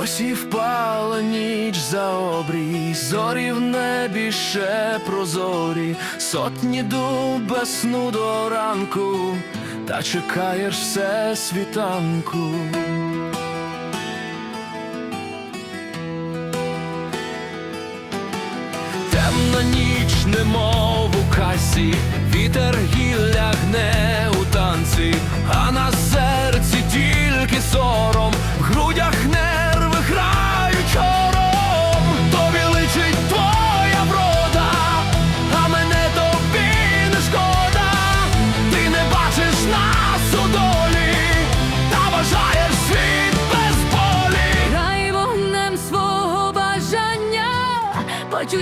Ось і впала ніч за обрій, зорі в небі ще прозорі, сотні дуб без сну до ранку, та чекаєш все світанку. Темна ніч, немов у касі, вітер гілля гне у танці, а нас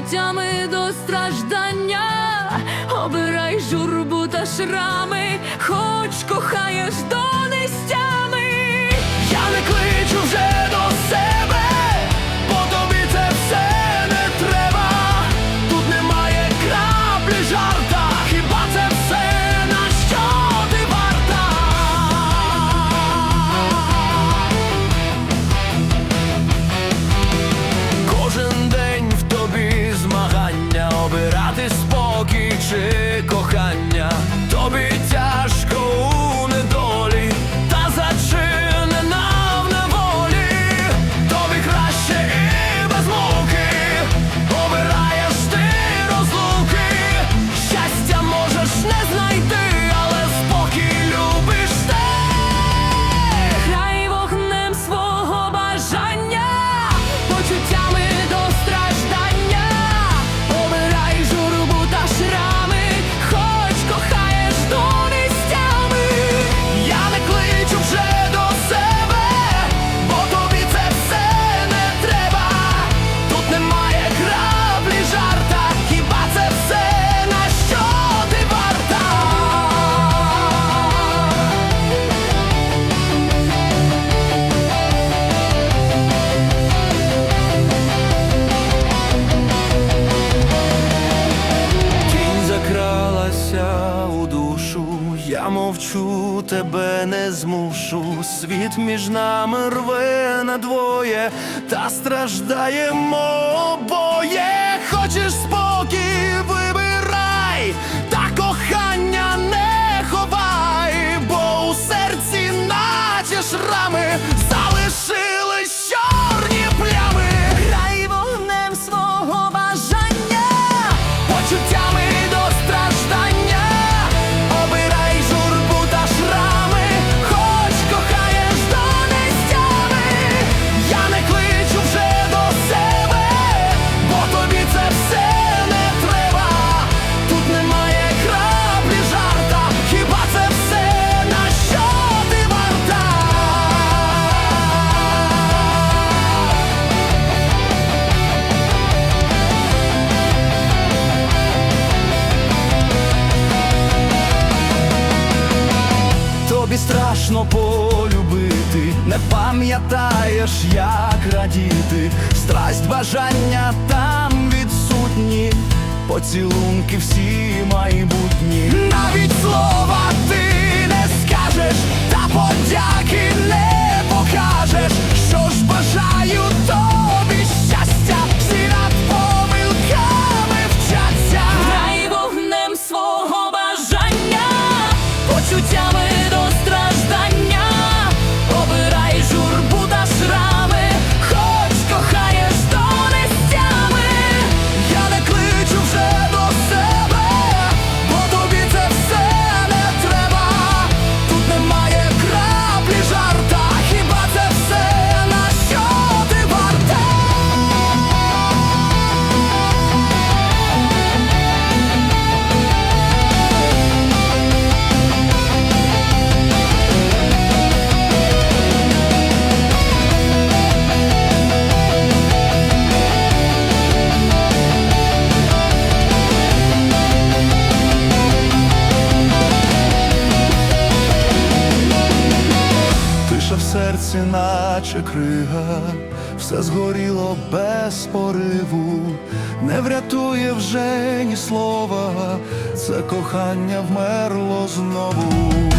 почуттями до страждання, обирай журбу та шрами, хоч кохаєш до нестями, я не кличу вже до себе. мовчу, тебе не змушу, світ між нами рве надвоє, та страждаємо обоє, хочеш спо. тобі страшно полюбити, не пам'ятаєш, як радіти, страсть бажання там відсутні, поцілунки всі. наче крига, все згоріло без пориву, не врятує вже ні слова, це кохання вмерло знову.